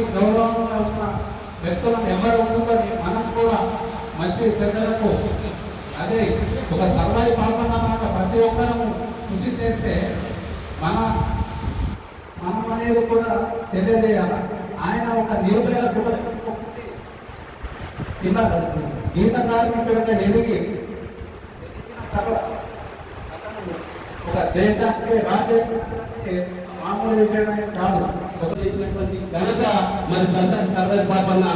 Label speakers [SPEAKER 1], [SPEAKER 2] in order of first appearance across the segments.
[SPEAKER 1] ఉన్న వ్యక్తులను ఎవరు ఉంటుందని మనం కూడా మంచి చెడ్డలకు అదే ఒక సర్వాయి పాపన్న మాట ప్రతి ఒక్కరూ కృషి చేస్తే మన మనం అనేది కూడా తెలియజేయాలి. ఆయన ఒక నిరుపేద కుటుంబం కింద గీత కార్మికులుగా ఎదిగి ఒక దేశానికి రాజ్యానికి మామూలు విషయమే కాదు.
[SPEAKER 2] ఒక చేసినటువంటి ఘనత మరి సర్దార్ సర్దార్ పాపన్న.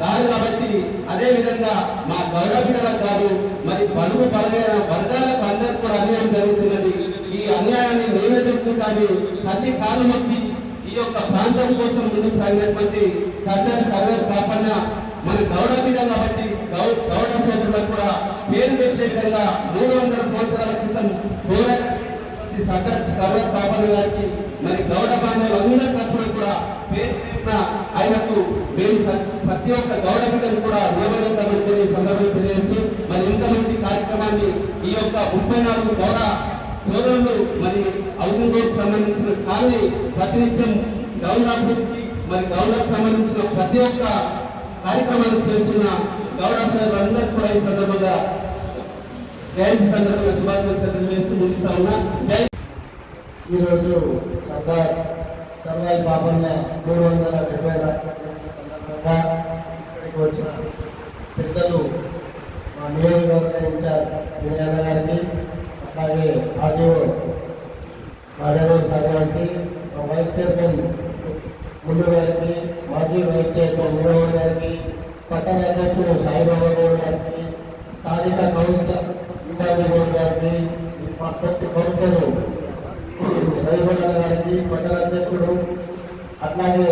[SPEAKER 2] దాని కాబట్టి అదే విధంగా మా గౌరవపీఠలకు కాదు మరి పలుగు పలగైన వర్గాలకు అందరికి కూడా అన్యాయం జరుగుతున్నది. ఈ అన్యాయాన్ని మేమే చెప్పుకుంటాము. ప్రతి కాలం వచ్చి ఈ యొక్క ప్రాంతం కోసం ముందుకు సాగినటువంటి సర్దార్ సర్దార్ పాపన్న మన గౌరవపీఠ కాబట్టి గౌ గౌరవ సోదరులకు కూడా పేరు తెచ్చే విధంగా మూడు వందల సంవత్సరాల క్రితం పోరాటం శ్రీ సర్వ సర్వస్థాపన గారికి మరి గౌరవ బాంధవులందరి తరఫున కూడా పేరు ఆయనకు మేము ప్రతి ఒక్క గౌరవ బిడ్డను కూడా నిలబడతామని సందర్భం తెలియజేస్తూ మరి ఇంత మంచి కార్యక్రమాన్ని ఈ యొక్క ముప్పై నాలుగు గౌరవ సోదరులు మరి హౌసింగ్ బోర్డు సంబంధించిన కాలనీ ప్రతినిత్యం గౌరవ అభివృద్ధికి మరి గౌరవకు సంబంధించిన ప్రతి ఒక్క కార్యక్రమాన్ని చేస్తున్న గౌరవ సోదరులందరికీ కూడా ఈ సందర్భంగా జయంతి సందర్భంగా శుభాకాంక్షలు తెలియజేస్తూ ముగిస్తా ఉన్నా.
[SPEAKER 3] ఈరోజు సర్దార్ సర్దార్ పాపన్న మూడు వందల డెబ్బై సందర్భంగా ఇక్కడికి వచ్చిన పెద్దలు మా నియోజకవర్గ ఇన్ఛార్జ్ వినయన్న గారికి అట్లాగే ఆర్టీఓ రాజారావు సార్ గారికి మా వైస్ చైర్మన్ ముందు గారికి మాజీ వైస్ చైర్మన్ మురగౌడ్ గారికి పట్టణ అధ్యక్షుడు సాయిబాబా గౌడ్ గారికి స్థానిక కౌన్సిలర్ మా ప్రతి కౌన్సిలర్ రవిగౌడ గారికి మండల అధ్యక్షుడు అట్లాగే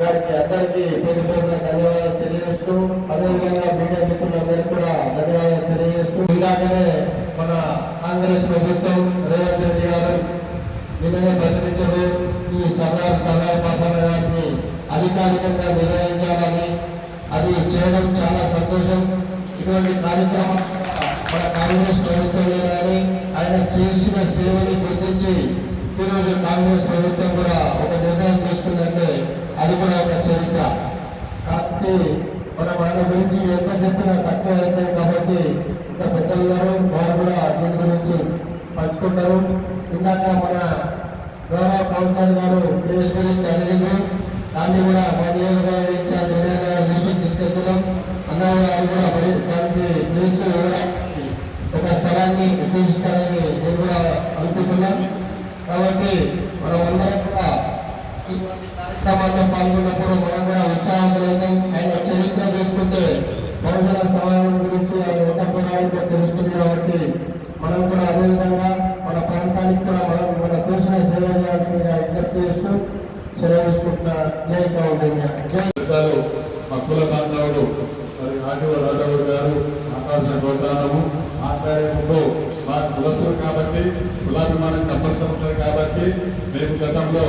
[SPEAKER 3] గారికి అందరికీ పేరు పేరున ధన్యవాదాలు తెలియజేస్తూ అదేవిధంగా మీడియా మిత్రులందరికీ కూడా ధన్యవాదాలు తెలియజేస్తూ ఇలాగనే మన కాంగ్రెస్ ప్రభుత్వం రేవంత్ రెడ్డి గారు నిన్ననే ప్రకటించడం ఈ సర్దార్ సర్దార్ పాసన్న గారిని అధికారికంగా నిర్వహించాలని అది చేయడం చాలా సంతోషం. ఇటువంటి కార్యక్రమం మన కాంగ్రెస్ ప్రభుత్వంలో కానీ ఆయన చేసిన సేవని గుర్తించి ఈరోజు కాంగ్రెస్ ప్రభుత్వం కూడా ఒక నిర్ణయం తీసుకుందంటే అది కూడా ఒక చరిత్ర. కాబట్టి మనం ఆయన గురించి ఎంత చెప్పినా తక్కువ అవుతాయి కాబట్టి ఇంత పెద్దలు వారు కూడా దీని గురించి పంచుకుంటారు ఇందాక మన గౌరవ కౌన్సిలర్ గారు కేసు గురించి అడిగింది దాన్ని కూడా మా నియోజకవర్గ ఇన్ఛార్జ్ వినయ్ గారి దృష్టికి తీసుకెళ్తున్నాం అన్నయ్య గారు కూడా మరి దానికి ప్లేస్ ఇవ్వడానికి ఒక స్థలాన్ని ఉపయోగిస్తారని నేను కూడా అనుకుంటున్నా. కాబట్టి మనం అందరం కూడా ఇటువంటి కార్యక్రమాల్లో పాల్గొన్నప్పుడు మనం కూడా ఉత్సాహంతం ఆయన చరిత్ర చేసుకుంటే బహుజన సమాజం గురించి ఆయన ఎంత పోరాడితో తెలుస్తుంది కాబట్టి మనం కూడా అదేవిధంగా మన ప్రాంతానికి కూడా మనం మన తోసిన సేవ చేయాల్సిందిగా విజ్ఞప్తి చేస్తూ సెలవు తీసుకుంటున్న. జై కౌండిన్య జై.
[SPEAKER 4] మా కుల బాంధవుడు మరి ఆదివ రాజావుడు గారు ఆకాశ గోదానము కులస్తులు కాబట్టి కులాభిమానం కంపల్సరీ ఉంటుంది కాబట్టి మేము గతంలో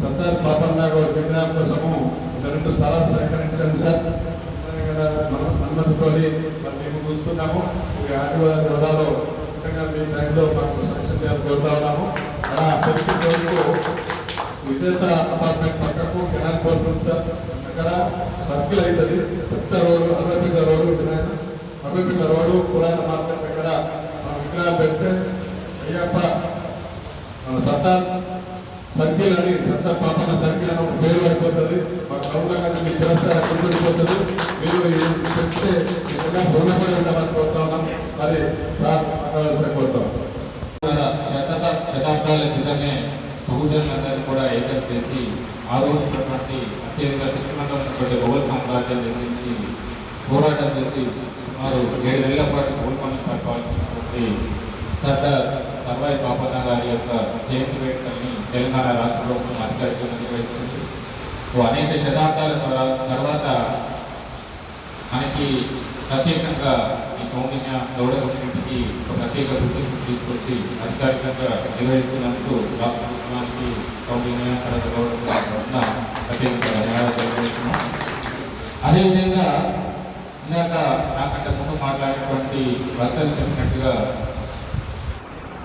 [SPEAKER 4] సర్దార్ పాపన్న గారి విగ్రహం కోసము రెండు స్థలాలు సేకరించాను సార్. అనుమతితోని మరి మేము చూస్తున్నాము ఈ ఆదివారం గోదాలో ఖచ్చితంగా మీ టైంలో మాకు సంక్షేమ చేయాలని కోరుతా ఉన్నాము. అలా ప్రతి విజేత అపార్ట్మెంట్ పక్కకు కెనాల్ కోరుతుంది సార్. అక్కడ సర్కిల్ అవుతుంది. పెద్ద రోడ్డు అరవై రోడ్డు వినాయన అరవై రోడ్డు పురాణ అపార్ట్మెంట్ దగ్గర పెడితే అయ్యప్ప మన సర్దార్ సర్కిల్ అని సర్దార్ పాపన్న సర్కిల్ అని ఒక పేరు అయిపోతుంది. మా గ్రౌండ్లో కానీ మీరు చేస్తారు అక్కడ మీరు చెప్తే ఇలా రుణపడి ఉంటామని కోరుతా ఉన్నాం. మరి సార్ మాట్లాడాల్సిన కోరుతాం.
[SPEAKER 5] శతక శతాబ్దాల క్రితమే బహుజనులందరినీ కూడా ఏకం చేసి ఆ రోజున్నటువంటి అత్యధిక శక్తిమంతం ఉన్నటువంటి మొఘల్ సామ్రాజ్యం నిర్మించి పోరాటం చేసి సుమారు ఏడు నెలల పాటు కోల్కొని పట్టుకోవాల్సినటువంటి సర్దార్ సర్వాయి పాపన్న గారి యొక్క జయంతి వేడుకల్ని తెలంగాణ రాష్ట్ర ప్రభుత్వం అధికారికంగా నిర్వహిస్తుంది. ఓ అనేక శతాబ్దాల తర్వాత మనకి ప్రత్యేకంగా ఈ కౌండిన్య గౌడ ఒక ప్రత్యేక గుర్తింపు తీసుకొచ్చి అధికారికంగా నిర్వహిస్తున్నందుకు రాష్ట్ర ప్రభుత్వానికి కౌండిన్య తర్వాత గౌడ ప్రత్యేకంగా ధన్యవాదాలు తెలియజేస్తున్నాం. అదేవిధంగా ఇందాక నాకంటే ముందు మాట్లాడినటువంటి వర్తలు చెప్పినట్టుగా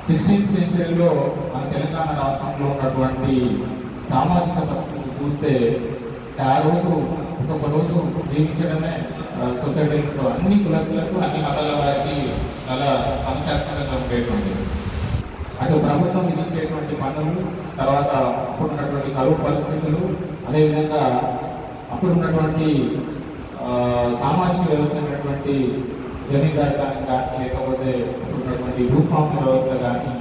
[SPEAKER 5] సిక్స్టీన్త్ సెంచరీలో మన తెలంగాణ రాష్ట్రంలో ఉన్నటువంటి సామాజిక పరిస్థితులు చూస్తే ఆ రోజు ఒక్కొక్క రోజు జీవించడమే సొసైటీలో అన్ని కులస్తులకు అన్ని మతాల వారికి చాలా సమస్యాత్మకంగా ఉండేటువంటి. అటు ప్రభుత్వం విధించేటువంటి పనులు తర్వాత అప్పుడు ఉన్నటువంటి కరువు పరిస్థితులు అదేవిధంగా అప్పుడున్నటువంటి సామాజిక వ్యవస్థ ఉన్నటువంటి జమీందారు కానీ కానీ లేకపోతే ఉన్నటువంటి భూస్వామ్య వ్యవస్థ కానీ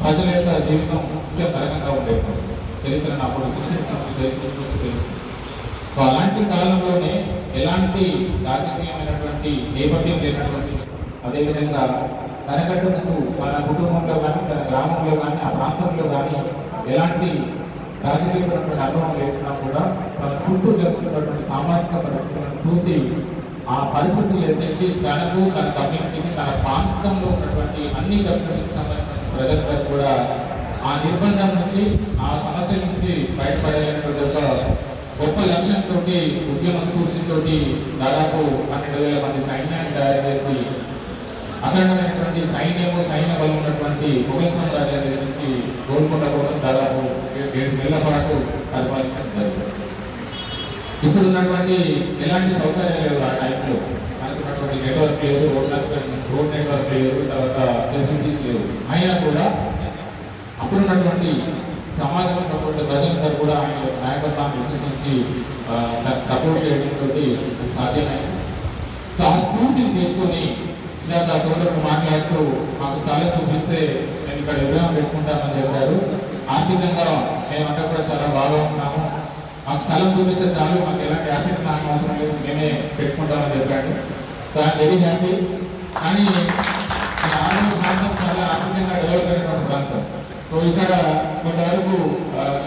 [SPEAKER 5] ప్రజల యొక్క జీవితం ముఖ్య తరగంగా ఉండేది. చరిత్రను అప్పుడు సిక్స్టీన్ చరిత్ర చూసి తెలుసు సో అలాంటి కాలంలోనే ఎలాంటి రాజకీయమైనటువంటి నేపథ్యం లేనటువంటి అదేవిధంగా తనకంటే ముందు మన కుటుంబంలో కానీ తన గ్రామంలో కానీ ఆ ప్రాంతంలో కానీ ఎలాంటి రాజకీయపరమైన అనుభవం లేకున్నా కూడా తన చుట్టూ జరుగుతున్నటువంటి సామాజిక పరిస్థితులను చూసి ఆ పరిస్థితులు ఎదిరించి తనకు తన కమ్యూనిటీకి తన ప్రాంతంలో ఉన్నటువంటి అన్ని కమ్యూనిటీస్ ప్రజలకు కూడా ఆ నిర్బంధం నుంచి ఆ సమస్య నుంచి బయటపడేటువంటి ఒక గొప్ప లక్ష్యంతో ఉద్యమ స్ఫూర్తితోటి దాదాపు పన్నెండు వేల మంది సైన్యాన్ని తయారు చేసి అఖండమైనటువంటి సైన్యము సైన్య బలం ఉన్నటువంటి మొఘల్ సామ్రాజ్యాన్ని నుంచి గోల్కొండ కోసం దాదాపు ఏడు నెలల పాటు పరిపాలించడం జరిగింది ఇప్పుడు ఉన్నటువంటి ఎలాంటి సౌకర్యాలు లేవు ఆ టైంలో. మనకు నెట్వర్క్ లేదు రోడ్ రోడ్ నెట్వర్క్ లేదు తర్వాత ఫెసిలిటీస్ లేవు. అయినా కూడా అప్పుడున్నటువంటి సమాజంలో ఉన్నటువంటి ప్రజలందరూ కూడా ఆయన నాయకత్వాన్ని విశ్వసించి సపోర్ట్ చేయడంతో సాధ్యమైంది. ఆ స్ఫూర్తిని తీసుకొని ఇందాక సోదరుడు మాట్లాడుతూ మాకు స్థలం చూపిస్తే నేను ఇక్కడ విధానం పెట్టుకుంటామని చెప్పారు. ఆర్థికంగా మేమంతా కూడా చాలా బాగా ఉన్నాము. మాకు స్థలం చూపిస్తే చాలు మాకు ఎలాంటి ఆర్థిక నాకు అవసరం లేదు మేమే పెట్టుకుంటామని చెప్పాడు. సో ఐమ్ వెరీ హ్యాపీ కానీ ఈ ఆంధ్ర ప్రాంతం చాలా ఆర్థికంగా డెవలప్ అయినటువంటి ప్రాంతం. సో ఇక్కడ కొంతవరకు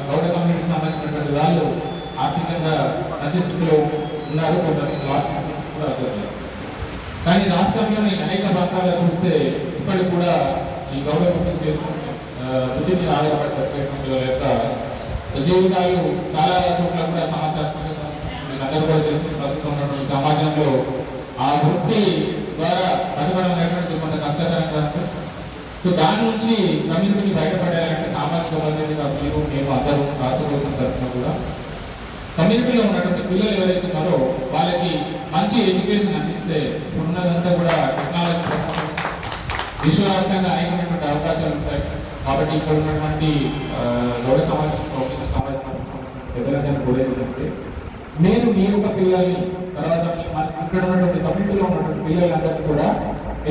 [SPEAKER 5] గౌడ కమ్యూనిటీకి సంబంధించినటువంటి వాళ్ళు ఆర్థికంగా మంచి స్థితిలో ఉన్నారు కొంత లాస్ట్ కూడా అవుతుంది. కానీ రాష్ట్రంలోని అనేక ప్రాంతాలు చూస్తే ఇప్పటికి కూడా ఈ గౌరవ కంపెనీ చేస్తున్న ఆ, వృత్తి మీద ఆధారపడేటువంటి యొక్క జీవితాలు చాలా చోట్ల కూడా సమాచారం మీకు కూడా తెలిసిన ప్రస్తుతం ఉన్నటువంటి సమాజంలో ఆ వృత్తి ద్వారా బతకడం కొంత కష్టకరంగా సో దాని నుంచి కమ్యూనిటీ బయటపడాలంటే సామాజిక బాధ్యతగా మీరు మేము అందరూ రాష్ట్ర తరఫున కూడా కమ్యూనిటీలో ఉన్నటువంటి పిల్లలు ఎవరైతే ఉన్నారో వాళ్ళకి మంచి ఎడ్యుకేషన్ అందిస్తే ఉన్నదంతా కూడా టెక్నాలజీ విశ్వవ్యాప్తంగా అనేకమైనటువంటి అవకాశాలు ఉంటాయి కాబట్టి ఇక్కడ ఉన్నటువంటి గౌరవ సమాజం ఎవరైనా పెద్దలందరినీ నేను మీ యొక్క పిల్లల్ని తర్వాత ఇక్కడ ఉన్నటువంటి కమ్యూనిటీలో ఉన్నటువంటి పిల్లలందరికీ కూడా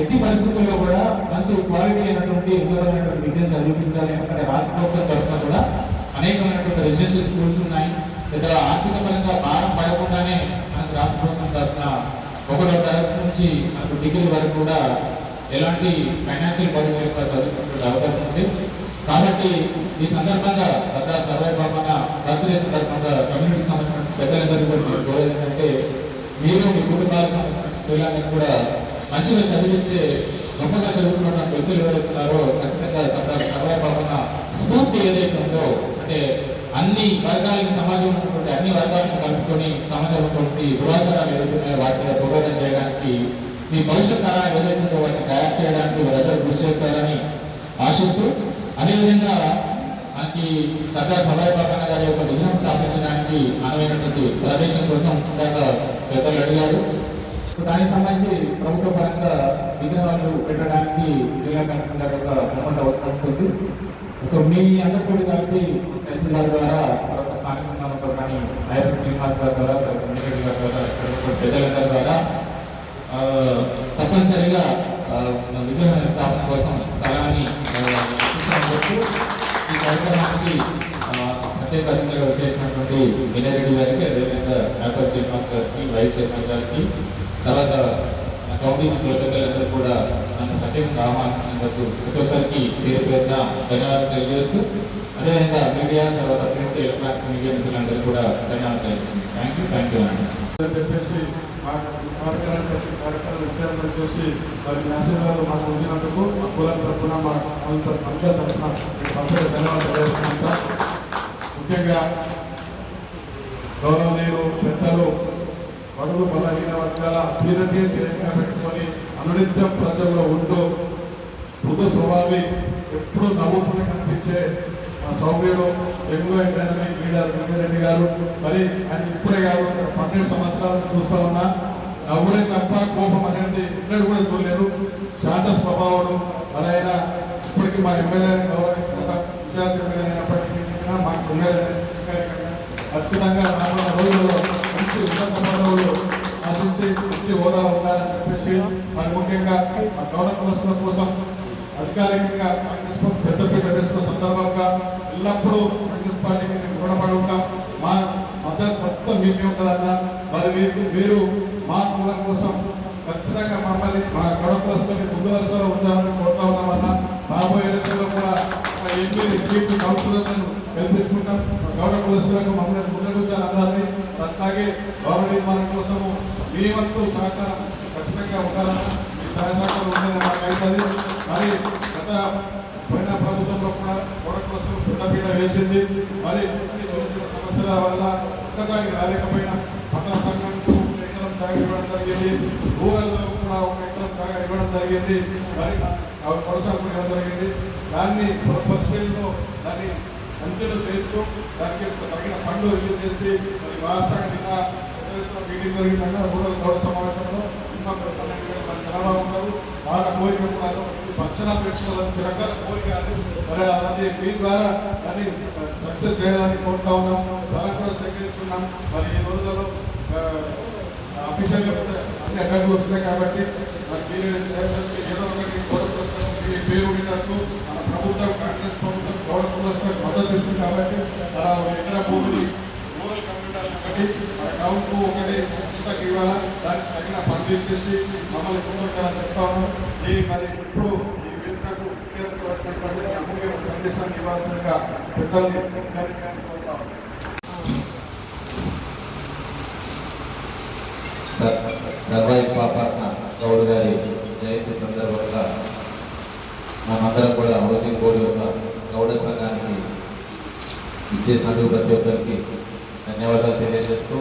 [SPEAKER 5] ఎట్టి పరిస్థితుల్లో కూడా మంచి క్వాలిటీ అయినటువంటి ఉన్నతమైనటువంటి విద్యను చదివించాలి అంటే రాష్ట్ర ప్రభుత్వం తరఫున కూడా అనేకమైనటువంటి రెసిడెన్షియల్ స్కూల్స్ ఉన్నాయి. లేదా ఆర్థిక పరంగా భారం పడకుండానే మనకు రాష్ట్ర ప్రభుత్వం తరఫున ఒకటో తరగతి నుంచి మనకు డిగ్రీ వరకు కూడా ఎలాంటి ఫైనాన్షియల్ బడ్జెట్ యొక్క చదువుకునే అవకాశం ఉంది. కాబట్టి ఈ సందర్భంగా గత సర్వే బాబన్న రాత్రి సందర్భంగా కమ్యూనిటీకి సంబంధించిన పెద్దలందరూ కూడా నేను కోరేది ఏంటంటే మీరు మీ కుటుంబాలకు సంబంధించిన పిల్లలందరూ కూడా మంచిగా చదివిస్తే గొప్పగా చదువుకున్న వ్యక్తులు ఎవరైతున్నారో ఖచ్చితంగా సర్వే బాబన్న స్ఫూర్తి ఏదైతే ఉందో అంటే అన్ని వర్గాలను సమాజం ఉన్నటువంటి అన్ని వర్గాలను కలుపుకొని సమాజం ఉన్నటువంటి దురాచారాలు ఏదైతే వాటిని పోరాటం చేయడానికి మీ భవిష్యత్ తరాలు ఏదైతుందో ఉందో వాటిని తయారు చేయడానికి వారందరూ కృషి చేస్తారని ఆశిస్తూ అదేవిధంగా మనకి సర్దార్ సభాయ్ బాబన్న గారి యొక్క విగ్రహం స్థాపించడానికి అనువైనటువంటి ప్రదేశం కోసం ఇందాక పెద్దలు అడిగారు. దానికి సంబంధించి ప్రభుత్వ పరంగా విగ్రహాలు పెట్టడానికి జిల్లా కలెక్టర్ గారి యొక్క అనుమతి అవసరం ఉంటుంది. సో మీ అందరూ కూడా కలిపి తహసీల్దార్ ద్వారా స్థానిక కానీ ఐఎస్ శ్రీనివాస్ గారి ద్వారా తర్వాత గారి ద్వారా పెద్దలందరి ద్వారా తప్పనిసరిగా విగ్రహ స్థాపన కోసం స్థలాన్ని ఆ, ఈ కార్యక్రమానికి ప్రత్యేక అతిథిగా చేసినటువంటి వినయ్ రెడ్డి గారికి అదేవిధంగా డాక్టర్ శ్రీనివాస్ గారికి వైస్ చైర్మన్ గారికి తర్వాత కౌంటీ కృతజ్ఞతలందరూ కూడా నన్ను ప్రత్యేకంగా ఆహ్వానించినందుకు ప్రతి ఒక్కరికి పేరు పేరున ధన్యవాదాలు తెలియజేస్తూ అదేవిధంగా మీడియా తర్వాత ప్రింట్ ఎలక్ట్రానిక్ మీడియా మిత్రులందరూ కూడా ధన్యవాదాలు తెలియజేస్తుంది థ్యాంక్ యూ థ్యాంక్ యూ అండి
[SPEAKER 4] చెప్పేసి కార్యక్రమం కార్యక్రమం విద్యార్థులు చేసి వారి ఆశీర్వాదాలు మాకు ఉంచినందుకు మా కులం తరఫున మా అంత అందరి తరఫున అందరికీ ధన్యవాదాలు తెలియజేస్తున్నాం ముఖ్యంగా గౌరవనీయులు పెద్దలు బడుగు బలహీన వర్గాల అభ్యున్నతిని ధ్యేయంగా పెట్టుకొని అనునిత్యం ప్రజల్లో ఉంటూ మృదు స్వభావి ఎప్పుడూ నవ్వుకుని కనిపించే సౌమ్యుడు యంగ్ డైనమిక్ లీడర్ వెంకరెడ్డి గారు మరి ఆయన ఇప్పుడే కాదు పన్నెండు సంవత్సరాలు చూస్తా ఉన్నా. నవ్వులే తప్ప కోపం అనేది ఎన్నడూ కూడా చూడలేదు. శాంత స్వభావుడు మరి ఇప్పటికీ మా ఎమ్మెల్యేని గౌరవించుకుంటా విద్యార్థి అయినప్పటికీ కూడా మాకు ఉండేదని ఖచ్చితంగా రానున్న రోజుల్లో మంచి ఉన్నత పదవులు ఆశించి మంచి హోదాలో ఉండాలని చెప్పేసి మరి ముఖ్యంగా మా గౌరవ కులస్తుల కోసం అధికారికంగా కాంగ్రెస్ పార్టీ పెద్దపీట వేసుకున్న సందర్భంగా ఎల్లప్పుడూ కాంగ్రెస్ పార్టీకి మేము రుణపడి ఉంటాం. మా మద్దతు మొత్తం మీకే ఉంటుందన్న. మరి మీరు మీరు మా కులం కోసం ఖచ్చితంగా మమ్మల్ని మా గౌరవ కోసం ముందు వరుసలో ఉంచాలని కోరుతా ఉన్నామన్న. రాబోయే ఎలక్షన్లో కూడా ఎనిమిది సీట్లు కౌన్సిలర్లను కల్పించుకుంటాం మా గౌరవ కులస్తులకు మమ్మల్ని ముందుంచాలి అందరినీ. అట్లాగే భవన నిర్మాణం కోసము మీ వంతు సహకారం ఖచ్చితంగా ఉండాలన్న. మీ సహాయ సహకారం ఉండేది మాకు అవుతుంది మరి గత కోడకులస్తులు పెద్దపీట వేసింది. మరి కొన్ని సమస్యల వల్ల ఒక్కదానికి రాలేకపోయినా పట్టణ సంఘంకు ఒక ఎకరం జాగా ఇవ్వడం జరిగింది. రూరల్లో కూడా ఒక ఎకరం జాగా ఇవ్వడం జరిగింది. మరి కొనసాగు ఇవ్వడం జరిగింది. దాన్ని పరిశీలనలో దాన్ని కంటిన్యూ చేస్తూ దానికి తగిన ఫండ్ రిలీజ్ చేసి మరి వాస్తవంగా పెద్ద ఎత్తున మీటింగ్ జరిగిందన్న రూరల్ గౌరవ సమావేశంలో జనాభా ఉండదు వాళ్ళ కోరిక కూడా అదో పక్షణ పెట్టుకోవాలని చిరకాల కోరిక అది మరి అది మీ ద్వారా దాన్ని సక్సెస్ చేయాలని కోరుతా ఉన్నాం స్థలం కూడా సేకరించున్నాం మరి ఈ రోజులలో అఫీషియల్గా కూడా అన్ని అడ్డంకులు వస్తున్నాయి కాబట్టి మరి మీరు దయచేసి ఏదో ఒకటి కోరిక మీ పేరు ఉన్నట్టు మన ప్రభుత్వం కాంగ్రెస్ ప్రభుత్వం గౌడ కులస్తులకు మద్దతు ఇస్తుంది కాబట్టి మన ఎక్కడ భూమిని రూరల్ కమ్యూనిటీ ఒకటి మన టౌన్కు ఒకటి ఉచితంగా ఇవ్వాలా దానికి తగిన పనులు ఇచ్చేసి మమ్మల్ని ముందుంచాలని చెప్తాము. ఈ మరి ఇప్పుడు ఈ వేదికకు ముఖ్యమైనటువంటి అమూల్య సందేశాన్ని ఇవ్వాల్సిందిగా పెద్దల్ని కోరుతాము.
[SPEAKER 6] సర్వాయి పాపన్న గౌడ్ గారి జయంతి సందర్భంగా మనమందరం కూడా హౌసింగ్ బోర్డు యొక్క గౌడ సంఘానికి ఇచ్చేసినందుకు ప్రతి ఒక్కరికి ధన్యవాదాలు తెలియజేస్తూ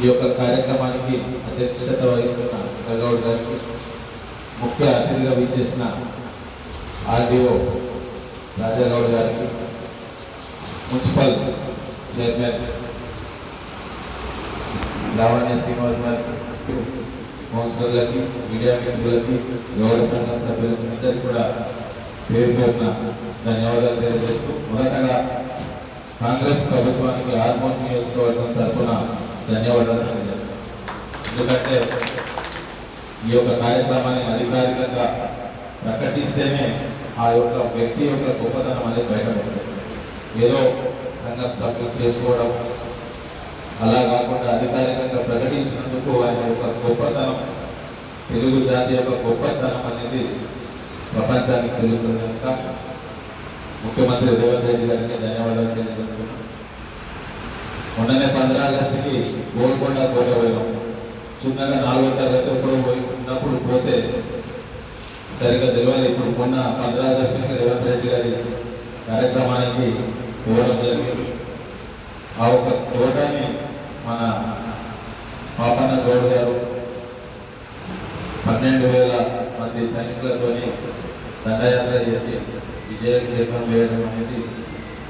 [SPEAKER 6] ఈ యొక్క కార్యక్రమానికి అధ్యక్షత వహిస్తున్న గౌడ్ గారికి ముఖ్య అతిథిగా విచ్చేసిన ఆర్డీఓ రాజాగౌడ్ గారికి మున్సిపల్ చైర్మన్ లావణ్య శ్రీనివాస్ గారికి కౌన్సిలర్లకి మీడియా మిత్రులకి గౌరవ సంఘం సభ్యులకి అందరికీ కూడా పేరు పేరున ధన్యవాదాలు తెలియజేస్తూ మొదటగా కాంగ్రెస్ ప్రభుత్వానికి హార్మోన్ నియోజకవర్గం తరఫున ధన్యవాదాలు తెలియజేస్తాం ఎందుకంటే ఈ యొక్క కార్యక్రమాన్ని అధికారికంగా ప్రకటిస్తేనే ఆ యొక్క వ్యక్తి యొక్క గొప్పతనం అనేది బయటకు వస్తుంది ఏదో సంఘం సభ్యులు చేసుకోవడం అలా కాకుండా అధికారికంగా ప్రకటించినందుకు ఆయన యొక్క గొప్పతనం తెలుగు జాతి యొక్క గొప్పతనం అనేది ప్రపంచానికి తెలుస్తుంది కనుక ముఖ్యమంత్రి రేవంత్ రెడ్డి గారికి ధన్యవాదాలు తెలియజేస్తున్నాం మొన్ననే పంద్రా ఆగస్టుకి గోల్కొండ కోట పోయాం చిన్నగా నాలుగో తరగతి ఎప్పుడో పోయి ఉన్నప్పుడు పోతే సరిగ్గా తెలియదు ఇప్పుడు మొన్న పంద్రా ఆగస్టుకి రేవంత్ రెడ్డి గారి కార్యక్రమానికి పోవడం జరిగింది. ఆ ఒక తోటని మన పాపన్న గౌడ్ గారు పన్నెండు వేల మంది సైనికులతోని దండయాత్ర చేసి విజయ కేంద్రం వేయడం అనేది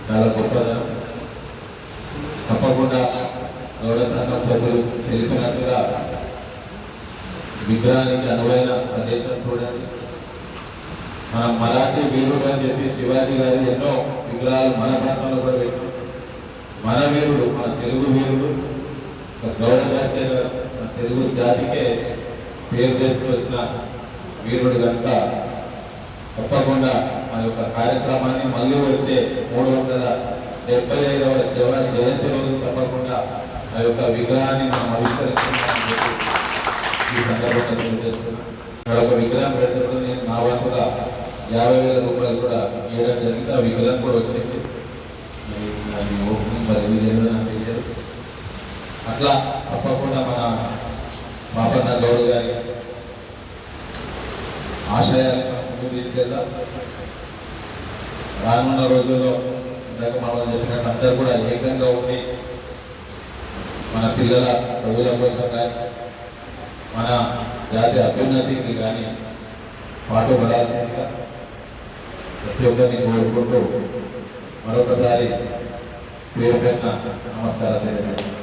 [SPEAKER 6] చాలా గొప్పదనం. తప్పకుండా గౌడ సంఘం సభ్యులు తెలిపినట్లుగా విగ్రహానికి అనువైన ప్రదేశం చూడండి. మన మరాఠీ వీరుడు అని చెప్పి శివాజీ గారు ఎన్నో విగ్రహాలు మన ప్రాంతంలో కూడా పెట్టాం మన వీరుడు మన తెలుగు వీరుడు ఒక గౌడ జాతి మన తెలుగు జాతికే పేరు తీసుకొచ్చిన వీరుడు కనుక తప్పకుండా మన యొక్క కార్యక్రమాన్ని మళ్ళీ వచ్చే మూడు వందల డెబ్బై ఐదవ జవ- జయంతి రోజు తప్పకుండా ఆ యొక్క విగ్రహాన్ని మనం ఆవిష్కరిస్తున్నామని చెప్పి ఈ సందర్భంగా తెలియజేస్తున్నాం. ఇక్కడ ఒక విగ్రహం పెడుతున్నప్పుడు నేను మా వారు కూడా యాభై వేల రూపాయలు కూడా ఇవ్వడం జరిగింది. ఆ విగ్రహం కూడా వచ్చింది. మరి అది ఓపెనింగ్ మరి ఇది నాకు తెలియదు. అట్లా తప్పకుండా మన మాపన్న గౌడ్ గారి ఆశయాన్ని మనం ముందుకు తీసుకెళ్దాం. రానున్న రోజుల్లో ఇందాక మనం చెప్పినట్టు అందరూ కూడా ఏకంగా ఉండి మన పిల్లల చదువుల కోసం కానీ మన జాతి అభ్యున్నతికి కానీ పాటుపడాల్సిందిగా ప్రతి ఒక్కరిని కోరుకుంటూ మరొకసారి పేరు పెట్టిన నమస్కారాలు తెలియజేస్తున్నాను.